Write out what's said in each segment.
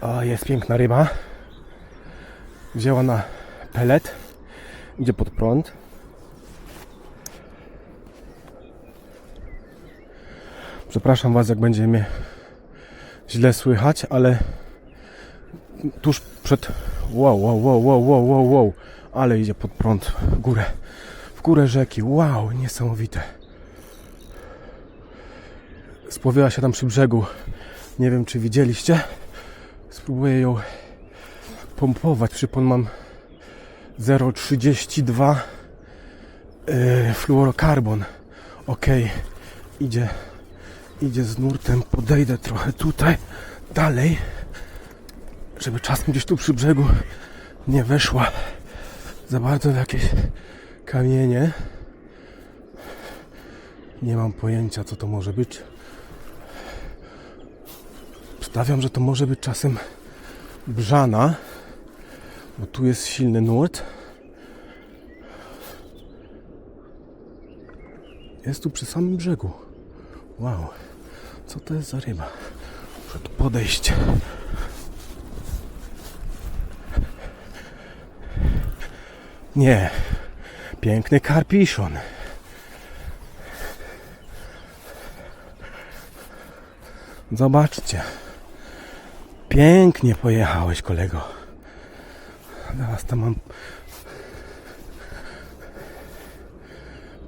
O, jest piękna ryba. Wzięła na pelet. Idzie pod prąd. Przepraszam Was, jak będzie mnie źle słychać, ale tuż przed. Wow, wow, wow, wow, wow, wow, wow. Ale idzie pod prąd w górę. W górę rzeki. Wow, niesamowite. Spłowiła się tam przy brzegu. Nie wiem, czy widzieliście. Spróbuję ją pompować. Przypon mam 0,32 yy, fluorokarbon. Ok, idzie, idzie z nurtem. Podejdę trochę tutaj, dalej, żeby czasem gdzieś tu przy brzegu nie weszła za bardzo w jakieś kamienie. Nie mam pojęcia, co to może być. Stawiam, że to może być czasem brzana, bo tu jest silny nurt. Jest tu przy samym brzegu. Wow, co to jest za ryba? Muszę tu podejść. Nie, piękny karpiszon. Zobaczcie. Pięknie pojechałeś, kolego. Teraz tam mam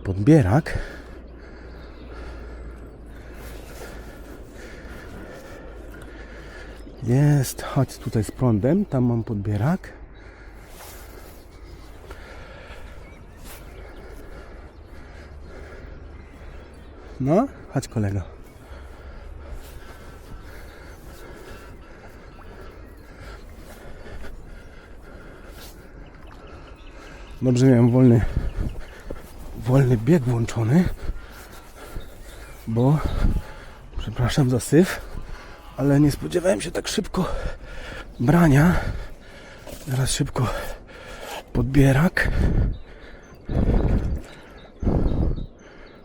podbierak. Jest, chodź tutaj z prądem, tam mam podbierak. No, chodź kolego. Dobrze miałem wolny wolny bieg włączony, bo przepraszam za syf, ale nie spodziewałem się tak szybko brania. Teraz szybko podbierak.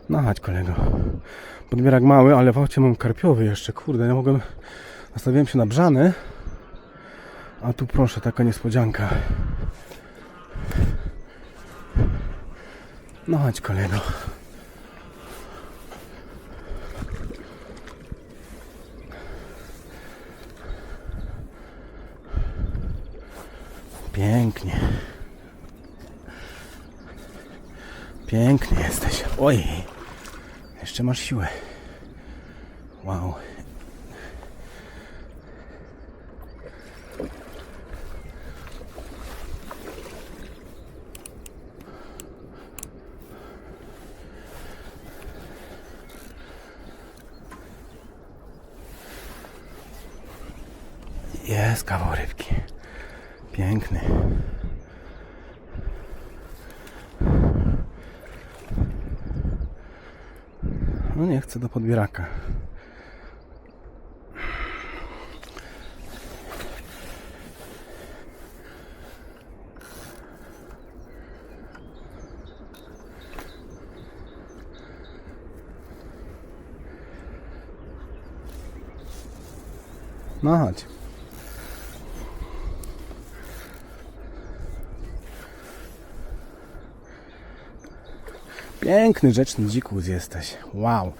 No chodź kolego. Podbierak mały, ale w aucie mam karpiowy jeszcze. Kurde, ja mogłem... Nastawiłem się na brzany. A tu proszę, taka niespodzianka. No chodź kolego. Pięknie. Piękny jesteś. Oj. Jeszcze masz siłę. Wow. Jest kawał rybki. Piękny. No nie chcę do podbieraka. No chodź. Piękny, rzeczny dzikus jesteś. Wow.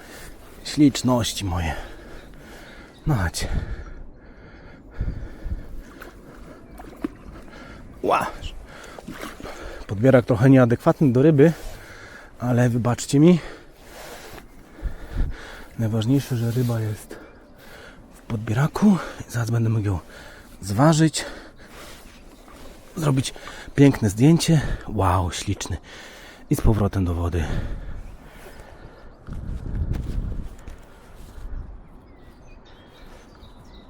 Śliczności moje. Chodź. Wow. Podbierak trochę nieadekwatny do ryby, ale wybaczcie mi. Najważniejsze, że ryba jest w podbieraku. Zaraz będę mógł ją zważyć. Zrobić piękne zdjęcie. Wow, śliczny i z powrotem do wody.